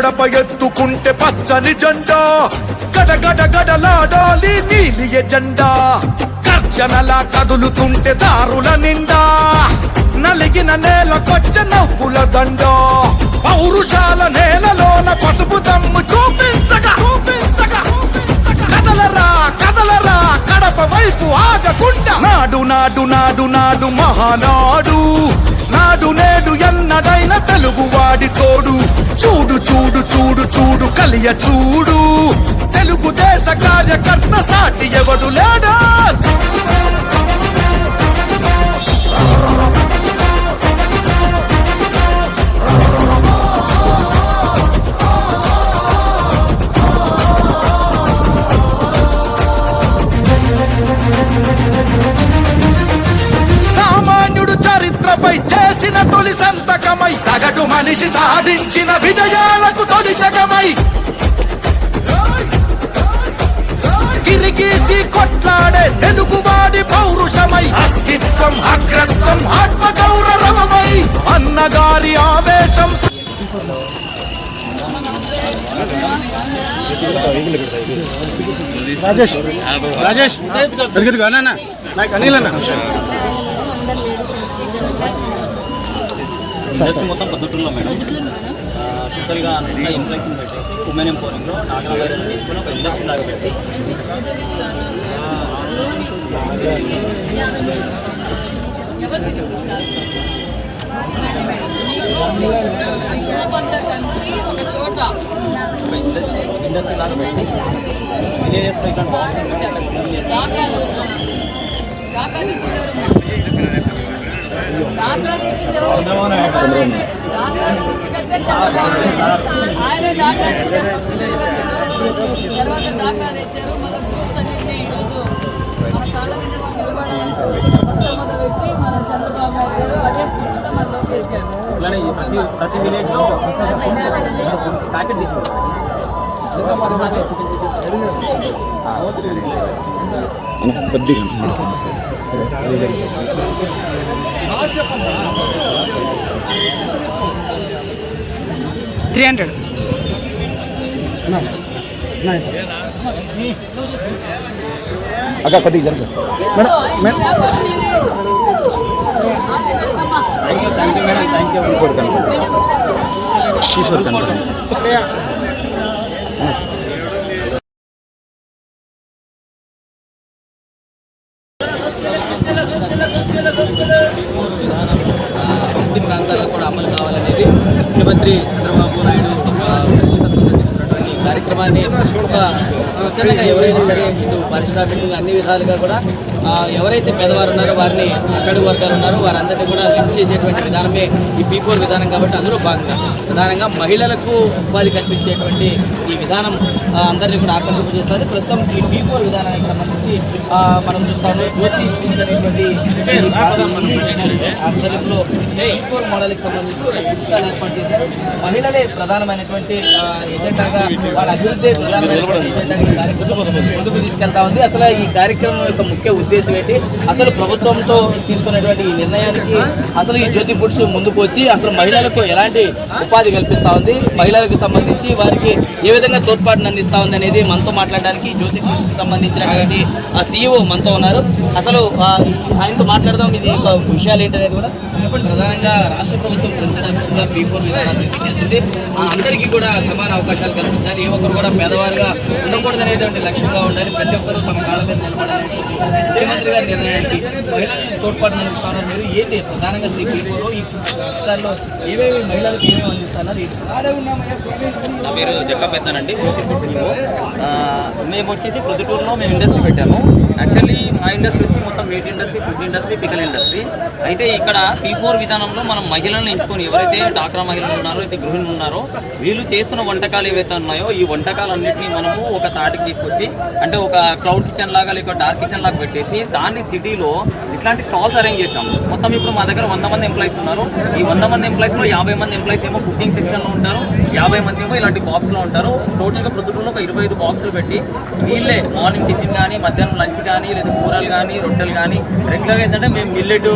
గడప ఎత్తుకుంటే పచ్చని జెండా. గడగడ గడలాడాలి నీలి ఎజెండా. గర్జనలా కదులుతుంటే దారుల నిండా. నలిగిన నేలకొచ్చ నవ్వుల దండ. పౌరుషాల నేలలోన పసుపు దమ్ము చూపించగా చూపించగా. కదలరా కదలరా కడప వైపు ఆగకుండా. నాడు నాడు నాడు నాడు మహానాడు. నాడు నేడు ఎన్నడైన తెలుగువాడి తోడు. చూడు చూడు చూడు చూడు కలియ చూడు. తెలుగుదేశ కార్యకర్త సాటి ఎవడు లేడా? తొలి సంతకమై సగటు మనిషి సాధించిన విజయాలకు తొలి శకమై. గిరిగీసి కొట్లాడే తెలుగువాడి పౌరుషమై. అస్తిత్వం అగ్రత్వం ఆత్మ గౌరవమై అన్నగారి ఆవేశం రాజేష్ రాజేష్ ఎదుగుదుగా అన్న నాకు అనిల్ అన్న. ఇండస్ట్రీ మొత్తం పొద్దుటూరులో మేడం టోటల్గా అంతా ఎంప్లాయీస్ని పెట్టేసి ఉమెన్ ఎంపోరింగ్లో నాగరాబాయి తీసుకుని ఒక ఇండస్ట్రీ లాగా పెట్టి కలిసి ఒక చోట ఇండస్ట్రీ లాగా పెట్టి విలేజెస్లో ఇక్కడ బాక్స్ పెట్టి అక్కడ ఇచ్చింది ఎవరు? డాక్టర్స్ సృష్టికర్త చంద్రబాబు ఆయన డాక్టర్ ఇచ్చారు ఫస్ట్ తర్వాత డాక్టర్ ఇచ్చారు మళ్ళీ గ్రూప్స్ అన్నింటినీ ఈరోజు మన కాళ్ళ కింద మనం నిలబడాలని కోరుకున్న మొట్టమొదటి వ్యక్తి మన చంద్రబాబు నాయుడు గారు. అదే స్ఫూర్తితో మన లోకేష్ గారు ఇట్లానే ఈ ప్రతి ప్రతి విలేజ్లో ప్యాకెట్ తీసుకుంటాం కొద్దిగా త్రీ హండ్రెడ్ అక్క కొద్దిగా జరుగు తీసుకో, ఈ వ్యాపారం నీదే. ఆంటీ వెళ్తామా? థ్యాంక్ యూ మేడం ముఖ్యమంత్రి చంద్రబాబు నాయుడు ఆ, తీసుకున్నటువంటి కార్యక్రమాన్ని ఒక స్వచ్ఛందంగా ఎవరైనా సరే ఇటు పారిశ్రామికంగా అన్ని విధాలుగా కూడా ఎవరైతే పేదవారు ఉన్నారో వారిని అక్కడి వర్గాలు ఉన్నారో వారందరినీ కూడా లిఫ్ట్ చేసేటువంటి విధానమే ఈ పీ ఫోర్ విధానం కాబట్టి అందులో భాగంగా ప్రధానంగా మహిళలకు ఉపాధి కల్పించేటువంటి ఈ విధానం అందరినీ కూడా ఆకర్షింపజేస్తుంది. ప్రస్తుతం ఈ పీ ఫోర్ విధానానికి సంబంధించి మనం చూస్తా ఉన్నాం జ్యోతి అనేటువంటి ఈ ఆధ్వర్యంలో ఈ ఫోర్ మోడల్కి సంబంధించి ఏర్పాటు చేశారు. మహిళలే ప్రధానమైనటువంటి ఎజెండాగా వాళ్ళ అభివృద్ధి ప్రధానమైనటువంటి ఎజెండాగా కార్యక్రమం ముందుకు తీసుకెళ్తా ఉంది. అసలు ఈ కార్యక్రమం యొక్క ముఖ్య ఉద్దేశం అయితే అసలు ప్రభుత్వంతో తీసుకున్నటువంటి ఈ నిర్ణయానికి అసలు ఈ జ్యోతి ఫుడ్స్ ముందుకు వచ్చి అసలు మహిళలకు ఎలాంటి ఉపాధి కల్పిస్తూ ఉంది? మహిళలకు సంబంధించి వారికి ఏ విధంగా తోడ్పాటును అందిస్తూ ఉంది అనేది మనతో మాట్లాడడానికి జ్యోతి ఫుడ్స్కి సంబంధించినటువంటి ఆ సీఈఓ మనతో ఉన్నారు. అసలు ఆయనతో మాట్లాడదాం. ఇది ఒక విషయాలు ఏంటనేది కూడా చెప్పండి. ప్రధానంగా రాష్ట్ర ప్రభుత్వం ప్రతిష్టాత్మకంగా పీ ఫోర్ విధానాన్ని తీసుకెళ్తుంది అందరికీ కూడా సమాన అవకాశాలు కల్పించాలి. ఏ ఒక్కరు కూడా పేదవారుగా ఉండకూడదు అనేటువంటి లక్ష్యంగా ఉండాలి. ప్రతి ఒక్కరూ తమ కాళ్ళ మీద నిలబడాలి. ముఖ్యమంత్రి గారి నిర్ణయానికి మహిళలను తోడ్పాటును అందిస్తున్నారు మీరు ఏంటి? ప్రధానంగా ఈ పీ ఫోర్ ఈ పుస్తకాల్లో ఏమేమి మహిళలకు ఏమేమి అందిస్తున్నారు? పేరు జక్క జ్యోతి ఫుడ్స్ మేము. వచ్చేసి ప్రొద్దుటూరులో మేము ఇండస్ట్రీ పెట్టాము. యాక్చువల్లీ మా ఇండస్ట్రీ వచ్చి మొత్తం meat industry food industry pickle industry అయితే ఇక్కడ పీ ఫోర్ విధానంలో మనం మహిళలను ఎంచుకొని ఎవరైతే డాక్రా మహిళలు ఉన్నారో అయితే గృహిణులు ఉన్నారో వీళ్ళు చేస్తున్న వంటకాలు ఏవైతే ఉన్నాయో ఈ వంటకాలన్నింటినీ మనము ఒక తాటికి తీసుకొచ్చి అంటే ఒక క్లౌడ్ కిచెన్ లాగా లేక డార్క్ కిచెన్ లాగా పెట్టేసి దాన్ని సిటీలో ఇట్లాంటి స్టాల్స్ అరేంజ్ చేసాం మొత్తం ఇప్పుడు మా దగ్గర వంద మంది ఎంప్లాయీస్ ఉన్నారు. ఈ వంద మంది ఎంప్లాయీస్లో యాభై మంది ఎంప్లాయీస్ ఏమో కుకింగ్ సెక్షన్లో ఉంటారు. యాభై మంది ఏమో ఇలాంటి బాక్స్లో ఉంటారు. టోటల్గా ప్రొద్దుటూరులో ఒక ఇరవై ఐదు బాక్సులు పెట్టి వీళ్ళే మార్నింగ్ టిఫిన్ కానీ మధ్యాహ్నం లంచ్ కానీ లేదా కూరలు కానీ రొట్టెలు కానీ రెగ్యులర్గా ఏంటంటే మేము మిల్లెట్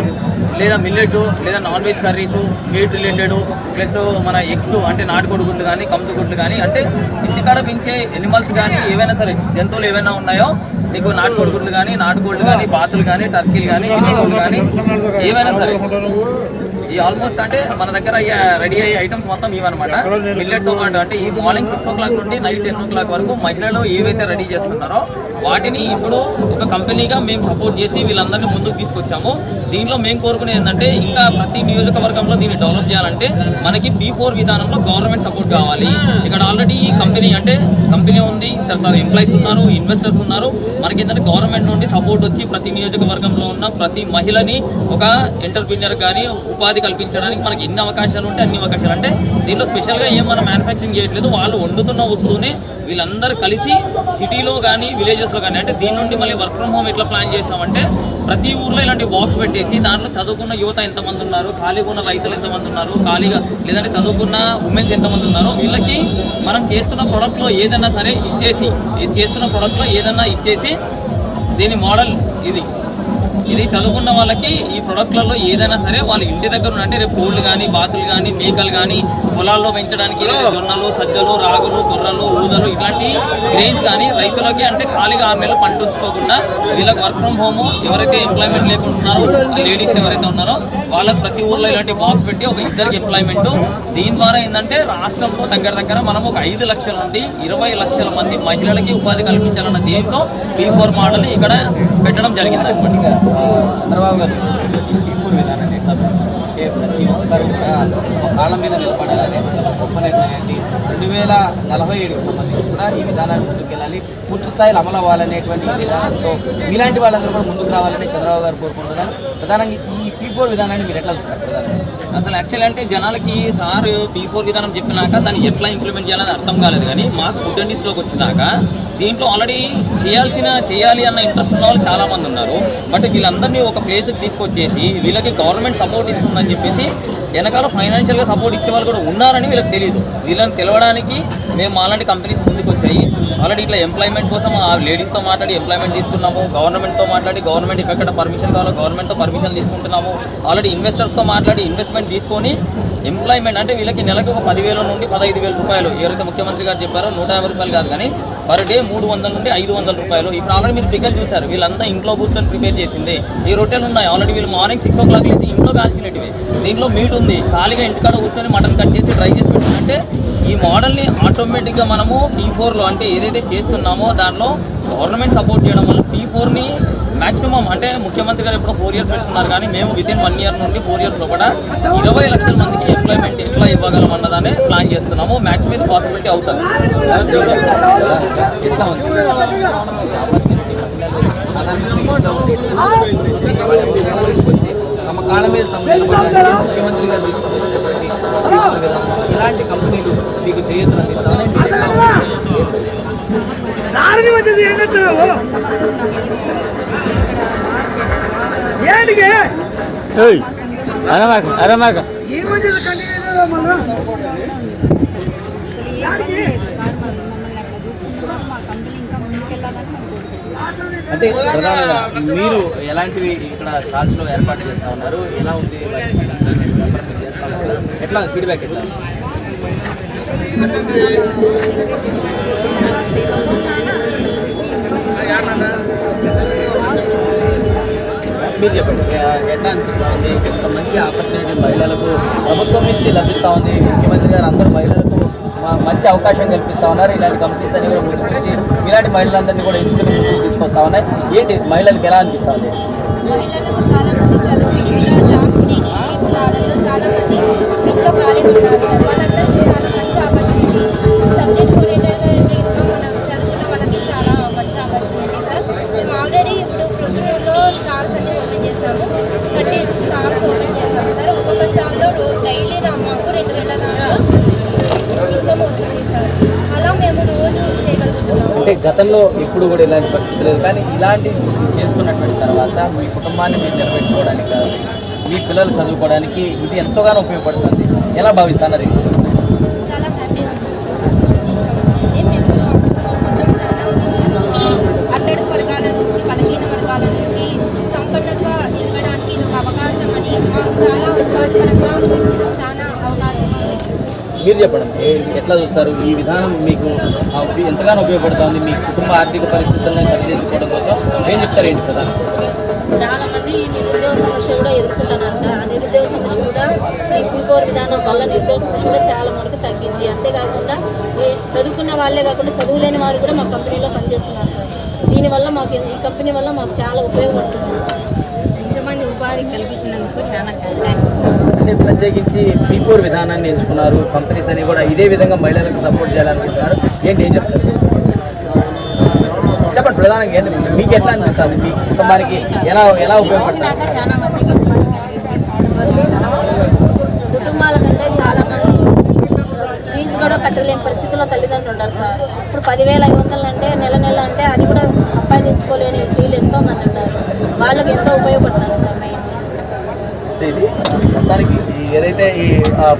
లేదా మిల్లెట్ లేదా non veg curries meat related plus మన ఎగ్స్ అంటే నాటుకోడి గుడ్లు కానీ కమ్ము గుడ్లు కానీ అంటే ఇంటికాడ పెంచే ఎనిమల్స్ కానీ ఏవైనా సరే జంతువులు ఏవైనా ఉన్నాయో మీకు నాటుకోడి గుడ్లు కానీ నాటుకోళ్ళు కానీ బాతులు కానీ టర్కీలు కానీ కానీ ఏవైనా సరే. ఈ ఆల్మోస్ట్ అంటే మన దగ్గర రెడీ అయ్యే ఐటమ్స్ మొత్తం ఇవన్నమాట. మిల్లెట్తో పాటు అంటే ఈ మార్నింగ్ సిక్స్ ఓ క్లాక్ నుండి నైట్ టెన్ ఓ క్లాక్ వరకు మహిళలు ఏవైతే రెడీ చేస్తున్నారో వాటిని ఇప్పుడు ఒక కంపెనీగా మేము సపోర్ట్ చేసి వీళ్ళందరినీ ముందుకు తీసుకొచ్చాము. దీంట్లో మేము కోరుకునేది ఏంటంటే ఇంకా ప్రతి నియోజకవర్గంలో దీన్ని డెవలప్ చేయాలంటే మనకి బీ ఫోర్ విధానంలో గవర్నమెంట్ సపోర్ట్ కావాలి. ఇక్కడ ఆల్రెడీ ఈ కంపెనీ అంటే కంపెనీ ఉంది తర్వాత ఎంప్లాయీస్ ఉన్నారు ఇన్వెస్టర్స్ ఉన్నారు. మనకి ఏంటంటే గవర్నమెంట్ నుండి సపోర్ట్ వచ్చి ప్రతి నియోజకవర్గంలో ఉన్న ప్రతి మహిళని ఒక ఎంటర్ప్రీనియర్ కానీ ఉపాధి కల్పించడానికి మనకి ఎన్ని అవకాశాలు ఉంటే అన్ని అవకాశాలు. అంటే దీంట్లో స్పెషల్గా ఏం మనం మ్యానుఫ్యాక్చరింగ్ చేయట్లేదు వాళ్ళు వండుతున్న వస్తువుని వీళ్ళందరూ కలిసి సిటీలో కానీ విలేజెస్లో కానీ అంటే దీని నుండి మళ్ళీ వర్క్ ఫ్రమ్ హోమ్ ఎట్లా ప్లాన్ చేసామంటే ప్రతి ఊర్లో ఇలాంటి బాక్స్ పెట్టేసి దాంట్లో చదువుకున్న యువత ఎంతమంది ఉన్నారు? ఖాళీగా ఉన్న రైతులు ఎంతమంది ఉన్నారు? ఖాళీగా లేదంటే చదువుకున్న ఉమెన్స్ ఎంతమంది ఉన్నారు? వీళ్ళకి మనం చేస్తున్న ప్రోడక్ట్లో ఏదైనా సరే ఇచ్చేసి చేస్తున్న ప్రోడక్ట్లో ఏదైనా ఇచ్చేసి దీని మోడల్ ఇది. ఇది చదువుకున్న వాళ్ళకి ఈ ప్రొడక్ట్లలో ఏదైనా సరే వాళ్ళ ఇంటి దగ్గర అంటే రేపు కోళ్ళు కానీ బాతులు కానీ మేకలు కానీ పొలాల్లో పెంచడానికి జొన్నలు సజ్జలు రాగులు గుర్రలు ఊదలు ఇట్లాంటి గ్రెయిన్స్ కానీ రైతులకి అంటే ఖాళీగా ఆరు నెలలు పంట ఉంచుకోకుండా వీళ్ళకి వర్క్ ఫ్రమ్ హోమ్ ఎవరైతే ఎంప్లాయ్మెంట్ లేకుంటున్నారో లేడీస్ ఎవరైతే ఉన్నారో వాళ్ళకి ప్రతి ఊర్లో ఇలాంటి బాక్స్ పెట్టి ఒక ఇద్దరికి ఎంప్లాయ్మెంట్ దీని ద్వారా ఏంటంటే రాష్ట్రంలో దగ్గర దగ్గర మనం ఒక ఐదు లక్షల నుండి ఇరవై లక్షల మంది మహిళలకి ఉపాధి కల్పించాలన్న దీంతో బీ ఫోర్ మోడల్ ఇక్కడ పెట్టడం జరిగింది అనమాట చంద్రబాబు గారు ఫుడ్ విధానాన్ని అంటే ప్రతి ఒక్కరు కూడా కాళ్ళ మీద నిలబడాలని గొప్ప నిర్ణయాన్ని రెండు వేల నలభై ఏడుకి సంబంధించి కూడా ఈ విధానాన్ని ముందుకెళ్ళాలి. పూర్తి స్థాయిలో అమలు అవ్వాలనేటువంటి విధానంతో మీలాంటి వాళ్ళందరూ కూడా ముందుకు రావాలని చంద్రబాబు గారు కోరుకుంటున్నారు. ప్రధానంగా ఈ పీ ఫోర్ విధానాన్ని మీరు ఎట్లా చూస్తారు అసలు యాక్చువల్ అంటే జనాలకి సార్ పీ ఫోర్ విధానం చెప్పినాక దాన్ని ఎట్లా ఇంప్లిమెంట్ చేయాలని అర్థం కాలేదు కానీ మాకు ఫుడ్ ఇండస్ట్రీలోకి వచ్చినాక దీంట్లో ఆల్రెడీ చేయాల్సిన చేయాలి అన్న ఇంట్రెస్ట్ ఉన్న వాళ్ళు చాలామంది ఉన్నారు. బట్ వీళ్ళందరినీ ఒక ప్లేస్కి తీసుకొచ్చేసి వీళ్ళకి గవర్నమెంట్ సపోర్ట్ ఇస్తుందని చెప్పేసి వెనకాల ఫైనాన్షియల్గా సపోర్ట్ ఇచ్చే వాళ్ళు కూడా ఉన్నారని వీళ్ళకి తెలియదు వీళ్ళని తెలవడానికి మేము అలాంటి కంపెనీస్ ముందుకు వచ్చాయి. ఆల్రెడీ ఇట్లా ఎంప్లాయ్మెంట్ కోసం ఆ లేడీస్తో మాట్లాడి ఎంప్లాయ్మెంట్ తీసుకున్నాము గవర్నమెంట్తో మాట్లాడి గవర్నమెంట్ ఎక్కడ పర్మిషన్ కావాలో గవర్నమెంట్తో పర్మిషన్ తీసుకుంటున్నాము. ఆల్రెడీ ఇన్వెస్టర్స్తో మాట్లాడి ఇన్వెస్ట్మెంట్ తీసుకొని ఎంప్లాయ్మెంట్ అంటే వీళ్ళకి నెలకు ఒక పదివేల నుండి పదహైదు వేల రూపాయలు. ఎవరైతే ముఖ్యమంత్రి గారు చెప్పారో నూట యాభై రూపాయలు కాదు కానీ పర్ డే మూడు వందల నుండి ఐదు వందల రూపాయలు. ఇప్పుడు ఆల్రెడీ మీరు పికల్ చూశారు. వీళ్ళంతా ఇంట్లో కూర్చొని ప్రిపేర్ చేసింది. ఈ రొట్టెలు ఉన్నాయి. ఆల్రెడీ వీళ్ళు మార్నింగ్ సిక్స్ ఓ క్లాక్ లేసి ఇంట్లో కాల్చినట్టువి దీంట్లో మీట్ ఉంది. ఖాళీగా ఇంటికాడ కూర్చొని మటన్ కట్ చేసి డ్రై చేసి పెట్టిందంటే ఈ మోడల్ని ఆటోమేటిక్గా మనము పీ ఫోర్లో అంటే ఏదైతే చేస్తున్నామో దాంట్లో గవర్నమెంట్ సపోర్ట్ చేయడం వల్ల పీ ఫోర్ని మాక్సిమం అంటే ముఖ్యమంత్రి గారు ఎప్పుడో ఫోర్ ఇయర్స్ పెట్టుకున్నారు కానీ మేము విత్ ఇన్ వన్ ఇయర్ నుండి ఫోర్ ఇయర్స్లో కూడా ఇరవై లక్షల మందికి ఎంప్లాయ్మెంట్ ఎట్లా ఇవ్వగలం అన్నదానే ప్లాన్ చేస్తున్నాము మ్యాక్సిమం ఇది పాసిబిలిటీ అవుతుంది తమ కాళ్ళ మీద ముఖ్యమంత్రి గారు. ఇలాంటి కంపెనీలు మీకు చేయొద్దు అందిస్తామని దారిని మధ్యది ఏం చెప్తున్నావు ఏంటికి ఏ అంటే ప్రధానంగా మీరు ఎలాంటివి ఇక్కడ స్టాల్స్లో ఏర్పాటు చేస్తా ఉన్నారు? ఎలా ఉంది? ఎట్లా ఫీడ్బ్యాక్ ఎట్లా మీరు చెప్పండి. ఎట్లా అనిపిస్తా ఉంది? ఇంత మంచి ఆపర్చునిటీ మహిళలకు ప్రభుత్వం నుంచి లభిస్తూ ఉంది. ముఖ్యమంత్రి గారు అందరూ మహిళలకు మంచి అవకాశం కల్పిస్తా ఉన్నారు. ఇలాంటి కంపెనీస్ అన్ని కూడా వచ్చి ఇలాంటి మహిళలందరినీ కూడా ఎంచుకుని ముందుకు తీసుకొస్తా ఉన్నాయి. ఏంటి? మహిళలకు ఎలా అనిపిస్తా ఉంది? మహిళలకు చాలా మంది చదువు స్టాల్లో రోజు డైలీ మాకు రెండు వేల దాకా ఇన్కమ్ వస్తుంది సార్ అలా మేము రోజు చేయగలుగుతున్నాము అంటే గతంలో ఎప్పుడు కూడా ఇలాంటి పరిస్థితి లేదు. కానీ ఇలాంటి చేసుకున్నటువంటి తర్వాత మీ కుటుంబాన్ని మీరు నిలబెట్టుకోవడానికి కాదు, మీ పిల్లలు చదువుకోవడానికి ఇది ఎంతోగానో ఉపయోగపడుతుంది. ఎలా భావిస్తున్నారు? చాలా హ్యాపీగా మొత్తం చాలా అట్టడుగు వర్గాల నుంచి బలహీన వర్గాల నుంచి సంపన్నంగా చాలా మీరు చెప్పండి. ఎట్లా చూస్తారు? ఈ విధానం మీకు ఎంతగానో ఉపయోగపడుతుంది? మీ కుటుంబ ఆర్థిక పరిస్థితులను సరిదిద్దుకోవడం కోసం ఏం చెప్తారు ఏంటి ప్రధాన? చాలా మంది నిరుద్యోగ సమస్య కూడా ఎదుర్కొంటున్నారు సార్. ఆ నిరుద్యోగ సమస్య కూడా ఈ ఫుల్ విధానం వల్ల నిరుద్యోగ సమస్య కూడా చాలా మనకు తగ్గింది. అంతేకాకుండా చదువుకున్న వాళ్ళే కాకుండా చదువులేని వారు కూడా మా కంపెనీలో పనిచేస్తున్నారు సార్. దీనివల్ల మాకు ఈ కంపెనీ వల్ల మాకు చాలా ఉపయోగపడుతుంది. ఇంతమంది ఉపాధి కల్పించినందుకు చాలా చాలా థ్యాంక్స్ అంటే ప్రత్యేకించి పీ ఫోర్ విధానాన్ని ఎంచుకున్నారు. కంపెనీస్ అని కూడా ఇదే విధంగా మహిళలకు సపోర్ట్ చేయాలనుకుంటున్నారు. ఏంటి ఏం చెప్తారు? చెప్పండి ప్రధానంగా ఏంటి? మీకు ఎట్లా అనిపిస్తుంది? మీ కుటుంబానికి ఎలా ఎలా ఉపయోగపడుతుంది? చాలా మందికి కుటుంబాల కంటే చాలా మంది ఫీజు కూడా కట్టలేని పరిస్థితిలో తల్లిదండ్రులు ఉంటారు సార్. ఇప్పుడు పదివేల ఐదు వందలు అంటే నెల నెల అంటే అది కూడా సంపాదించుకోలేని స్త్రీలు ఎంతో మంది ఉంటారు. వాళ్ళకి ఎంతో ఉపయోగపడుతుంది సార్ ఇది మొత్తానికి ఏదైతే ఈ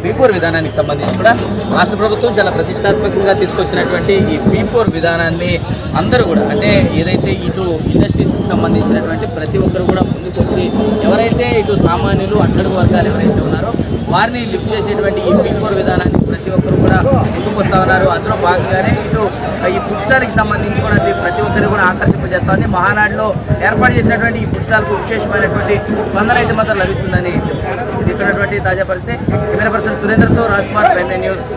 పీ ఫోర్ విధానానికి సంబంధించి కూడా రాష్ట్ర ప్రభుత్వం చాలా ప్రతిష్టాత్మకంగా తీసుకొచ్చినటువంటి ఈ పీ ఫోర్ విధానాన్ని అందరూ కూడా అంటే ఏదైతే ఇటు ఇండస్ట్రీస్కి సంబంధించినటువంటి ప్రతి ఒక్కరు కూడా ముందుకు వచ్చి ఎవరైతే ఇటు సామాన్యులు అట్టడుగు వర్గాలు ఎవరైతే ఉన్నారో వారిని లిఫ్ట్ చేసేటువంటి ఈ పీ ఫోర్ విధానాన్ని ప్రతి ఒక్కరు కూడా ముందుకొస్తా ఉన్నారు. అందులో భాగంగానే ఇటు ఈ ఫుడ్ స్టాల్కి సంబంధించి కూడా ప్రతి ఒక్కరిని కూడా ఆకర్షింపజేస్తుంది మహానాడులో ఏర్పాటు చేసినటువంటి ఈ ఫుడ్ స్టాల్కు విశేషమైనటువంటి స్పందన అయితే మాత్రం లభిస్తుందని చెప్తున్నారు. ఇది తాజా పరిస్థితి. కెమెరా పర్సన్ సురేంద్రతో రాజ్ కుమార్ ప్రైమ్ న్యూస్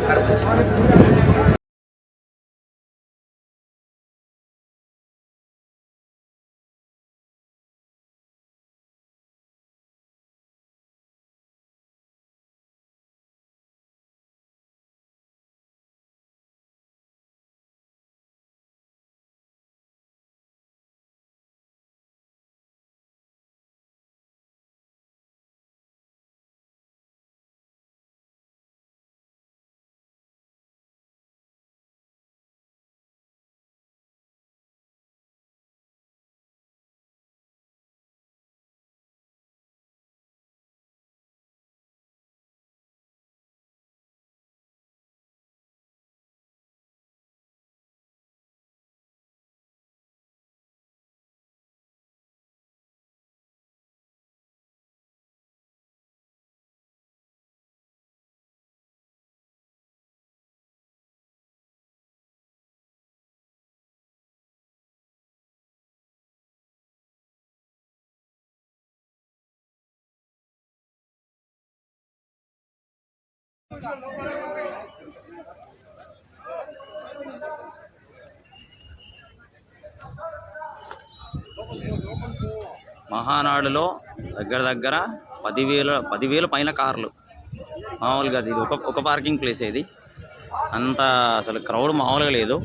మహానాడులో దగ్గర దగ్గర పదివేల పదివేల పైన కార్లు. మామూలుగా ఇది ఒక ఒక పార్కింగ్ ప్లేస్ ఇది. అంత అసలు క్రౌడ్ మామూలుగా లేదు.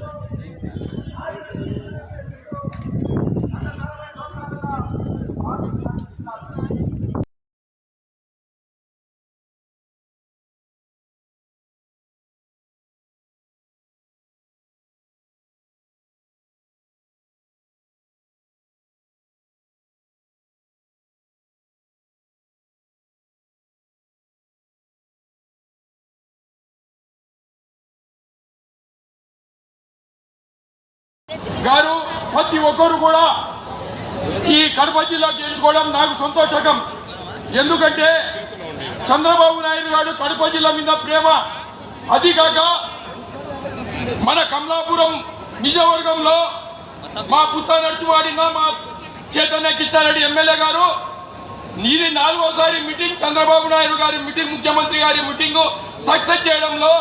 గారు ప్రతి ఒక్కరు కూడా ఈ కడప జిల్లా గెలుచుకోవడం నాకు సంతోషకం ఎందుకంటే చంద్రబాబు నాయుడు గారు కడప జిల్లా మీద ప్రేమ. అది కాక మన కమలాపురం నిజవర్గంలో మా పుత్త నడిచివాడిన మా చైతన్య కృష్ణారెడ్డి ఎమ్మెల్యే గారు ఇది నాలుగోసారి మీటింగ్ చంద్రబాబు నాయుడు గారి మీటింగ్ ముఖ్యమంత్రి గారి మీటింగ్ సక్సెస్ చేయడంలో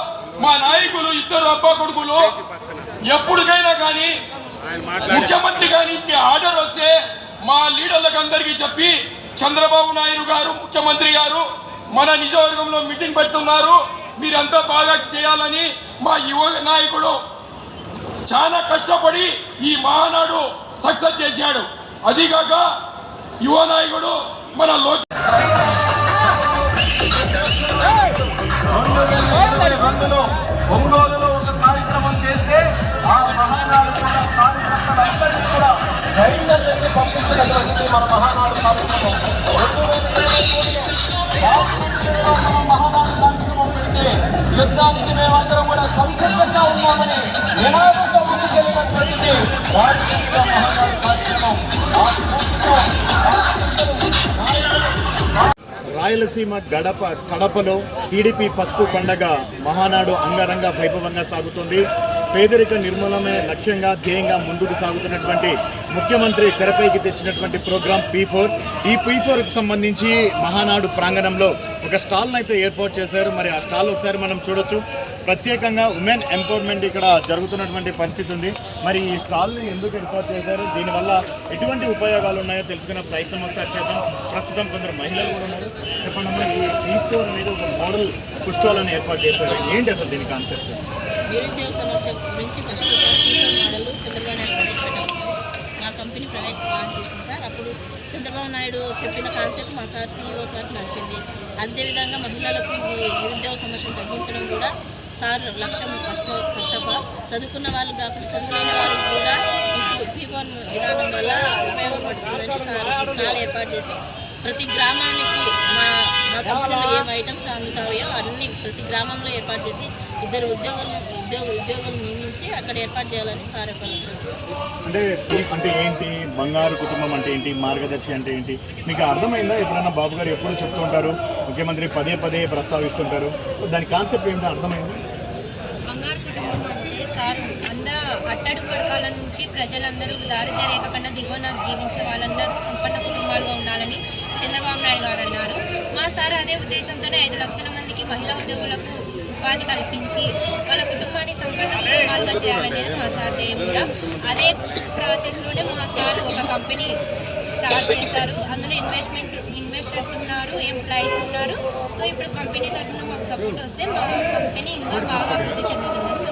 మా నాయకులు ఇద్దరు అబ్బా కొడుకులు. ఎప్పటికైనా కానీ ముఖ్యమంత్రి గారి నుంచి ఆర్డర్ వస్తే మా లీడర్లకు అందరికీ చెప్పి చంద్రబాబు నాయుడు గారు ముఖ్యమంత్రి గారు మన నిజవర్గంలో మీటింగ్ పెట్టున్నారు మీరంతా బాగా చేయాలని మా యువ నాయకుడు చాలా కష్టపడి ఈ మహానాడు సక్సెస్ చేశాడు. అదిగాక యువ నాయకుడు మన లో కూడా పంపించినటువంటి మన మహానాడు కార్యక్రమం. రెండు వేల ఇరవై మూడులో రాజమండ్రిలో మహానాడు కార్యక్రమం పెడితే యుద్ధానికి మేమందరం కూడా సంసిద్ధంగా ఉన్నామని నినాదంగా ముందుకెళ్ళినటువంటిది రాజకీయ మహానాడు కార్యక్రమం. రాయలసీమ గడప కడపలో టీడీపీ పసుపు పండగ మహానాడు అంగరంగ వైభవంగా సాగుతుంది. పేదరిక నిర్మూలమే లక్ష్యంగా ధ్యేయంగా ముందుకు సాగుతున్నటువంటి ముఖ్యమంత్రి తెరపైకి తెచ్చినటువంటి ప్రోగ్రాం పీ ఫోర్ ఈ పీ ఫోర్కి సంబంధించి మహానాడు ప్రాంగణంలో ఒక స్టాల్ను అయితే ఏర్పాటు చేశారు. మరి ఆ స్టాల్ ఒకసారి మనం చూడొచ్చు. ప్రత్యేకంగా ఉమెన్ ఎంపవర్మెంట్ ఇక్కడ జరుగుతున్నటువంటి పరిస్థితి ఉంది. మరి ఈ స్టాల్ని ఎందుకు ఏర్పాటు చేశారు? దీనివల్ల ఎటువంటి ఉపయోగాలు ఉన్నాయో తెలుసుకునే ప్రయత్నం ఒకసారి చేద్దాం. ప్రస్తుతం కొందరు మహిళలు కూడా ఉన్నారు. చెప్పండి ఈ పీ ఫోర్ అనేది ఒక మోడల్ పుష్పాలను ఏర్పాటు చేశారు. ఏంటి అసలు దీని కాన్సెప్ట్? నిరుద్యోగ సమస్య గురించి first sir people model Chandrababu Naidu ప్రవేశపెట్టకపోతే మా కంపెనీ ప్రవేశ ప్లాన్ చేసింది సార్. అప్పుడు చంద్రబాబు నాయుడు చెప్పిన కాన్సెప్ట్ మా సార్ సీఈఓ సార్ నచ్చింది. అదేవిధంగా మహిళలకు నిరుద్యోగ సమస్యను తగ్గించడం కూడా సార్ లక్ష్యం ఫస్ట్ ఫస్ట్ ఆఫ్ ఆల్. చదువుకున్న వాళ్ళు కాకుండా చదువుకున్న వాళ్ళకి కూడా ఈ విధానం వల్ల ఉపయోగపడుతుందని సార్ స్టాల్ ఏర్పాటు చేసి ప్రతి గ్రామానికి మా మా కంపెనీలో ఏం ఐటమ్స్ అందుతాయో అన్ని ప్రతి గ్రామంలో ఏర్పాటు చేసి ఇద్దరు ఉద్యోగులు ఉద్యోగ ఉద్యోగులు నియమించి అక్కడ ఏర్పాటు చేయాలని సార్. అంటే అంటే ఏంటి? బంగారు కుటుంబం అంటే ఏంటి? మార్గదర్శి అంటే ఏంటి? మీకు అర్థమైందా? ఎప్పుడైనా బాబు గారు ఎప్పుడు చెప్తూ ఉంటారు? ముఖ్యమంత్రి పదే పదే ప్రస్తావిస్తుంటారు. దాని కాన్సెప్ట్ ఏంటో అర్థమైంది? బంగారు కుటుంబం అంటే సార్ అందరూ అట్టడుగు వర్గాల నుంచి ప్రజలందరూ దారిద్ర్య రేఖ కన్నా దిగువన జీవించే వాళ్ళందరూ సంపన్న కుటుంబాలుగా ఉండాలని చంద్రబాబు నాయుడు గారు అన్నారు. మా సార్ అదే ఉద్దేశంతోనే ఐదు లక్షల మందికి మహిళా ఉద్యోగులకు ఉపాధి కల్పించి వాళ్ళ కుటుంబాన్ని సంపన్న కుటుంబాలుగా చేయాలనేది మా సార్ కూడా. అదే ప్రాసెస్లోనే మా సార్ ఒక కంపెనీ స్టార్ట్ చేశారు. అందులో ఇన్వెస్ట్మెంట్ ఇన్వెస్టర్స్ ఉన్నారు ఎంప్లాయీస్ ఉన్నారు. సో ఇప్పుడు కంపెనీ తరఫున మాకు సపోర్ట్ వస్తే మా కంపెనీ ఇంకా బాగా అభివృద్ధి చెందుతుందని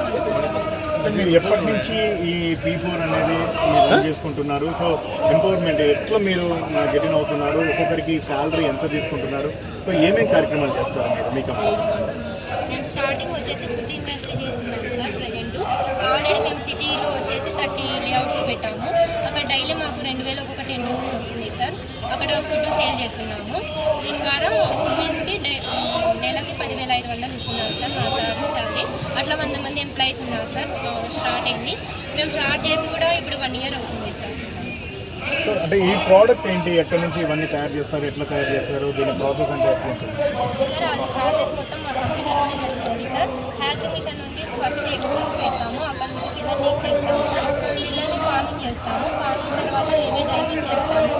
అంటే మీరు ఎప్పటి నుంచి ఈ పీ ఫోర్ అనేది మీరు రన్ చేసుకుంటున్నారు? సో ఎంపవర్మెంట్ ఎట్లా మీరు గెటిన్ అవుతున్నారు? ఒక్కొక్కరికి శాలరీ ఎంత తీసుకుంటున్నారు? సో ఏమేమి కార్యక్రమాలు చేస్తారు మీరు? మీ కంపెనీ మేము స్టార్టింగ్ వచ్చేసి ఫుడ్ ఇండస్ట్రీ చేస్తున్నాం సార్ ప్రజెంట్ ఆల్రెడీ మేము సిటీలో వచ్చేసి థర్టీ లేఅవుట్లు పెట్టాము. అక్కడ డైలీ మాకు రెండు వేల ఒక్కొక్క టెన్ రూమ్స్ వస్తుంది సార్. అక్కడ ఫుడ్ సేల్ చేస్తున్నాము. దీని ద్వారా ఉమెన్స్కి నెలకి పదివేల ఐదు వందలు ఇస్తున్నారు సార్ మా సార్ శాలరీ అట్లా వంద మంది ఎంప్లాయీస్ ఉన్నారు సార్ స్టార్ట్ అయింది. మేము స్టార్ట్ చేసి కూడా ఇప్పుడు వన్ ఇయర్ అవుతుంది అంటే ఈ ప్రోడక్ట్ ఏంటి? ఎక్కడి నుంచి ఇవన్నీ తయారు చేస్తారు? ఎట్లా తయారు చేస్తారు? దీని ప్రాసెస్ అంటే ఎట్లా ఉంటుంది? ఫస్ట్ ఎగ్స్ పెడతాము. అక్కడ నుంచి పిల్లల్ని తెస్తాము సార్ పిల్లల్ని ఫార్మింగ్ చేస్తాము. ఫార్మింగ్ తర్వాత మేమే డ్రైవింగ్ చేస్తాము.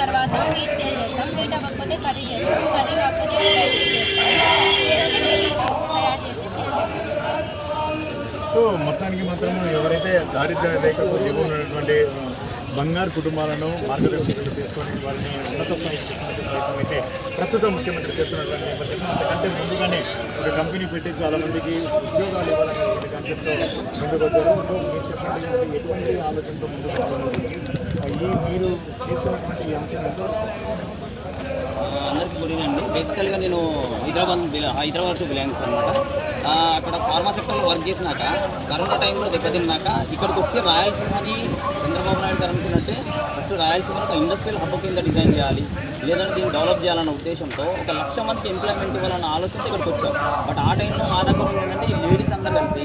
తర్వాత సేల్ చేస్తాం. అవ్వకపోతే కర్రీ చేస్తాం. కర్రీ కాకపోతే డ్రైవింగ్ చేస్తాము లేదంటే పికిల్స్ తయారు చేసి సేల్ చేస్తాం సో మొత్తానికి మాత్రం ఎవరైతే దారిద్ర్య రేఖకు ఆ, బంగారు కుటుంబాలను మార్గదర్శకులు తీసుకొని వారిని ఉన్నత స్థాయికి తీసుకునే ప్రయత్నం అయితే ప్రస్తుతం ముఖ్యమంత్రి చేస్తున్నటువంటి నేపథ్యంలో అంతకంటే ముందుగానే ఒక కంపెనీ పెట్టి చాలా మందికి ఉద్యోగాలు ఇవ్వాలనేటువంటి కాన్సెప్ట్తో ముందుకు వచ్చారు. సో మీరు చెప్పినటువంటి ఎటువంటి ఆలోచనతో ముందుకు వస్తున్నారు? ఈ మీరు తీసుకున్నటువంటి ఈ అంశం ఎంతో అందరికీ గుడ్ ఈవినింగ్ అండి. బేసికల్గా నేను హైదరాబాద్ హైదరాబాద్ టు బిలాంగ్స్ అనమాట అక్కడ ఫార్మా సెక్టర్లో వర్క్ చేసినాక కరోనా టైంలో దెబ్బతిన్నాక ఇక్కడికి వచ్చి రాయలసీమని చంద్రబాబు నాయుడు గారు అనుకున్నట్టే ఫస్ట్ రాయలసీమలో ఒక ఇండస్ట్రియల్ హబ్ కింద డిజైన్ చేయాలి లేదంటే దీన్ని డెవలప్ చేయాలన్న ఉద్దేశంతో ఒక లక్ష మందికి ఎంప్లాయ్మెంట్ ఇవ్వాలన్న ఆలోచనతో ఇక్కడికి వచ్చాం. బట్ ఆ టైంలో మా దగ్గర ఏంటంటే ఈ లేడీస్ అందరూ కలిపి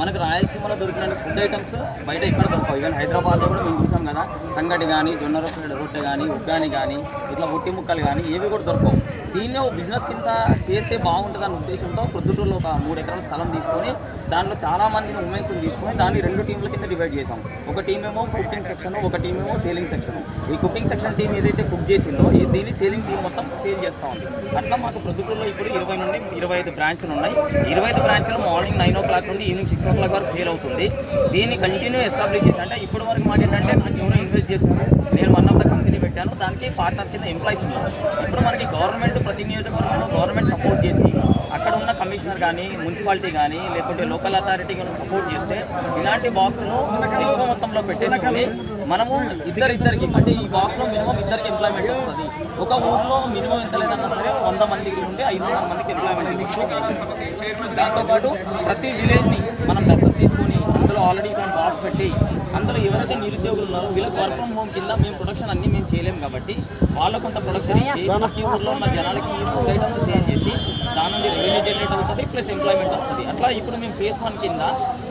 మనకు రాయలసీమలో దొరికిన ఫుడ్ ఐటమ్స్ బయట ఎక్కడ దొరకవు. ఈవెన్ హైదరాబాద్లో కూడా మేము చూసాం కదా సంగటి కానీ జొన్న రొట్టె రొట్టె కానీ ఉగ్గాని కానీ ఇట్లా ఒట్టి ముక్కలు కానీ ఏవి కూడా దొరకవు. దీన్ని ఒక బిజినెస్ కింద చేస్తే బాగుంటుంది బాగుంటుందన్న ఉద్దేశంతో ప్రొద్దుటూరులో ఒక మూడు ఎకరాల స్థలం తీసుకొని దాంట్లో చాలామంది ఉమెన్స్ తీసుకొని దాన్ని రెండు టీంల కింద డివైడ్ చేసాం ఒక టీం ఏమో కుకింగ్ సెక్షన్ ఒక టీం ఏమో సేలింగ్ సెక్షన్ ఈ కుకింగ్ సెక్షన్ టీం ఏదైతే కుక్ చేసిందో దీన్ని సేలింగ్ టీం మొత్తం సేల్ చేస్తూ ఉంది. అట్లా మాకు ప్రొద్దుటూరులో ఇప్పుడు ఇరవై నుండి ఇరవై ఐదు బ్రాంచ్లు ఉన్నాయి. ఇరవై ఐదు బ్రాంచ్లు మార్నింగ్ నైన్ ఓ క్లాక్ నుండి ఈవినింగ్ సిక్స్ ఓ క్లాక్ వరకు సేల్ అవుతుంది. దీన్ని కంటిన్యూ ఎస్టాబ్లిష్ చేసి అంటే ఇప్పటి వరకు మాకేంటంటే నాకు ఎవరో ఇన్వెస్ట్ చేశారు. నేను వన్ ఆఫ్ ద కంపెనీ పెట్టాను. దానికి పార్ట్నర్ కింద ఎంప్లాయీస్ ఉన్నారు. ఇప్పుడు మనకి గవర్నమెంట్ ప్రతి నియోజకవర్గంలో గవర్నమెంట్ సపోర్ట్ చేసి అక్కడ ఉన్న కమిషనర్ కానీ మున్సిపాలిటీ కానీ లేకుంటే లోకల్ అథారిటీ కానీ సపోర్ట్ చేస్తే ఇలాంటి బాక్స్ను ఎక్కువ మొత్తంలో పెట్టేసుకొని మనము ఇద్దరిద్దరికి అంటే ఈ బాక్స్లో మినిమం ఇద్దరికి ఎంప్లాయ్మెంట్ వస్తుంది. ఒక ఊర్లో మినిమం ఎంత లేదన్నా సరే వంద మందికి ఉంటే ఐదు వందల మందికి ఎంప్లాయ్మెంట్ దాంతోపాటు ప్రతి విలేజ్ని మనం దత్తత తీసుకొని అందులో ఆల్రెడీ ఇక్కడ బాక్స్ పెట్టి అందులో ఎవరైతే నిరుద్యోగులు ఉన్నారో వీళ్ళకి వర్క్ ఫ్రమ్ హోమ్ కింద మేము ప్రొడక్షన్ అన్ని మేము చేయలేము కాబట్టి వాళ్ళకు కొంత ప్రొడక్షన్ ఇచ్చి ఈ ఊర్లో ఉన్న జనాలకి ఈ ఫుడ్ ఐటమ్స్ సేల్ చేసి దాని నుండి రెవెన్యూ జనరేట్ అవుతుంది ప్లస్ ఎంప్లాయ్మెంట్ వస్తుంది. అట్లా ఇప్పుడు మేము ఫేస్ వన్ కింద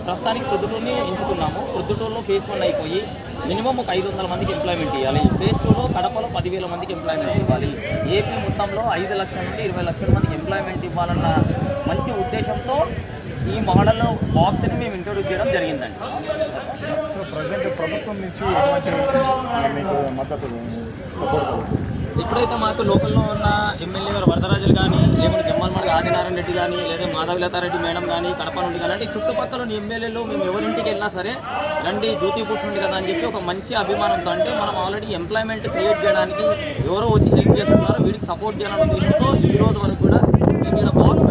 ప్రస్తుతానికి ప్రొద్దుటూరుని ఎంచుకున్నాము. ప్రొద్దుటూరులో ఫేస్ వన్ అయిపోయి మినిమం ఒక ఐదు వందల మందికి ఎంప్లాయ్మెంట్ ఇవ్వాలి. ఫేస్ టూలో కడపలో పదివేల మందికి ఎంప్లాయ్మెంట్ ఇవ్వాలి. ఏపీ మొత్తంలో ఐదు లక్షల నుండి ఇరవై లక్షల మందికి ఎంప్లాయ్మెంట్ ఇవ్వాలన్న మంచి ఉద్దేశంతో ఈ మోడల్ బాక్స్ని మేము ఇంట్రొడ్యూస్ చేయడం జరిగిందండి. సో ప్రజెంట్ ప్రభుత్వం నుంచి ఆ, మీకు మద్దతు సపోర్ట్ కలుగుతుంది ఇప్పుడైతే మాకు లోకల్లో ఉన్న ఎమ్మెల్యే గారు వరదరాజులు కానీ లేకుంటే జమ్మల్మడి ఆదినారాయణ రెడ్డి కానీ లేదా మాధవిలతారెడ్డి మేడం కానీ కడప నుండి కానీ అంటే చుట్టుపక్కల ఉన్న ఎమ్మెల్యేలు మేము ఎవరింటికి వెళ్ళినా సరే రండి జ్యోతి కూర్చుంది కదా అని చెప్పి ఒక మంచి అభిమానంతో అంటే మనం ఆల్రెడీ ఎంప్లాయ్మెంట్ క్రియేట్ చేయడానికి ఎవరో వచ్చి హెల్ప్ చేస్తున్నారు వీడికి సపోర్ట్ చేయాలనే ఉద్దేశంతో ఈ రోజు వరకు కూడా మేము ఇక్కడ బాక్స్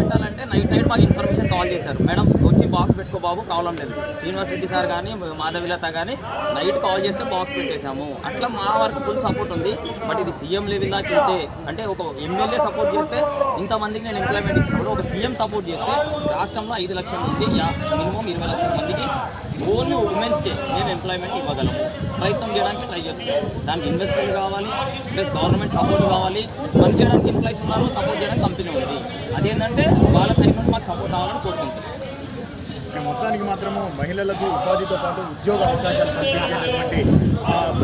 పెట్టాలంటే నైట్ నైట్ మాకు ఇన్ఫర్మేషన్ కాల్ చేశారు. మేడం వచ్చి బాక్స్ పెట్టుకో బాబు ప్రాబ్లం లేదు. శ్రీనివాస్ రెడ్డి సార్ కానీ మాధవిలత కానీ నైట్ కాల్ చేస్తే బాక్స్ పెట్టేశాము. అట్లా మా వరకు ఫుల్ సపోర్ట్ ఉంది. బట్ ఇది సీఎం లెవెల్ దాకా ఉంటే అంటే ఒక ఎమ్మెల్యే సపోర్ట్ చేస్తే ఇంతమందికి నేను ఎంప్లాయ్మెంట్ ఇచ్చినప్పుడు ఒక సీఎం సపోర్ట్ చేస్తే రాష్ట్రంలో ఐదు లక్షల మంది మినిమం ఇరవై లక్షల మందికి ఓన్లీ ఉమెన్స్కే మేము ఎంప్లాయ్మెంట్ ఇవ్వగలము. ప్రయత్నం చేయడానికి ట్రై చేస్తాం. దానికి ఇన్వెస్ట్మెంట్ కావాలి ప్లస్ గవర్నమెంట్ సపోర్ట్ కావాలి. పని చేయడానికి ఎంప్లాయీస్ ఉన్నారు సపోర్ట్ చేయడానికి కంపెనీ ఉంది. అదేంటంటే వాళ్ళ సైడ్ నుండి మాకు సపోర్ట్ కావాలని కోరుకుంటున్నాం. మొత్తానికి మాత్రము మహిళలకు ఉపాధితో పాటు ఉద్యోగ అవకాశాలు కల్పించేటటువంటి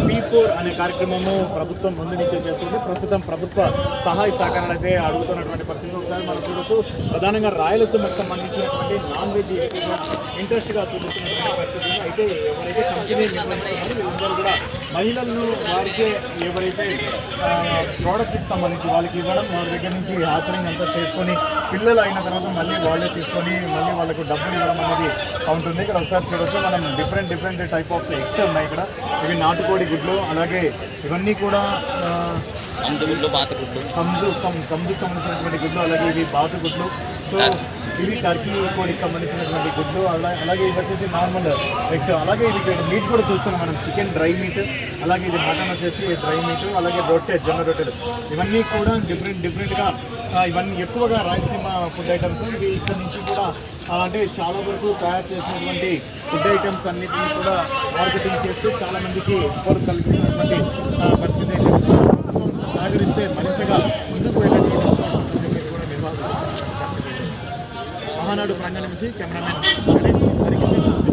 పీ ఫోర్ అనే కార్యక్రమము ప్రభుత్వం ముందు నుంచే చేస్తుంది. ప్రస్తుతం ప్రభుత్వ సహాయ సహకారాలు అయితే అడుగుతున్నటువంటి పరిస్థితి. ఒకసారి మనం చూడొచ్చు. ప్రధానంగా రాయలసీమకు సంబంధించినటువంటి నాన్ వెజ్ ఇంట్రెస్ట్గా చూపిస్తున్నటువంటి పరిస్థితి. అయితే ఎవరైతే కంపెనీ నిర్వహిస్తున్నారో వీళ్ళందరూ కూడా మహిళలను వారికే ఎవరైతే ప్రోడక్ట్కి సంబంధించి వాళ్ళకి ఇవ్వడం వాళ్ళ దగ్గర నుంచి ఆచరణ అంతా చేసుకొని పిల్లలు అయిన తర్వాత మళ్ళీ వాళ్ళే తీసుకొని మళ్ళీ వాళ్ళకు డబ్బులు ఇవ్వడం అనేది ఉంటుంది. ఇక్కడ ఒకసారి చూడొచ్చు మనం different different type of eggs ఉన్నాయి ఇక్కడ. ఇవి నాటుకోడి గుడ్లు అలాగే ఇవన్నీ కూడా కంజు కంజుకు సంబంధించినటువంటి గుడ్లు అలాగే ఇవి బాతు గుడ్లు సో ఇవి టర్కీ కోడికి సంబంధించినటువంటి గుడ్లు అలా అలాగే ఇవి వచ్చేసి నార్మల్ ఎగ్స్ అలాగే ఇది మీట్ కూడా చూస్తున్నాం మనం చికెన్ డ్రై మీట్ అలాగే ఇది మటన్ వచ్చేసి డ్రై మీట్ అలాగే రొట్టె జొన్న రొట్టెలు ఇవన్నీ కూడా డిఫరెంట్ డిఫరెంట్గా ఇవన్నీ ఎక్కువగా రాయలసీమ ఫుడ్ ఐటమ్స్ ఇవి ఇక్కడ నుంచి కూడా అంటే చాలా వరకు తయారు చేసినటువంటి ఫుడ్ ఐటమ్స్ అన్నిటిని కూడా మార్కెటింగ్ చేస్తూ చాలామందికి మందికి కలిగిస్తున్నటువంటి పరిస్థితి అయితే సహకరిస్తే మరింతగా ముందుకు వెళ్ళండి అవకాశం ఉందని కూడా నిర్వాహకులు మహానాడు ప్రాంగణం నుంచి కెమెరామెన్ గణేష్ హరికిషన్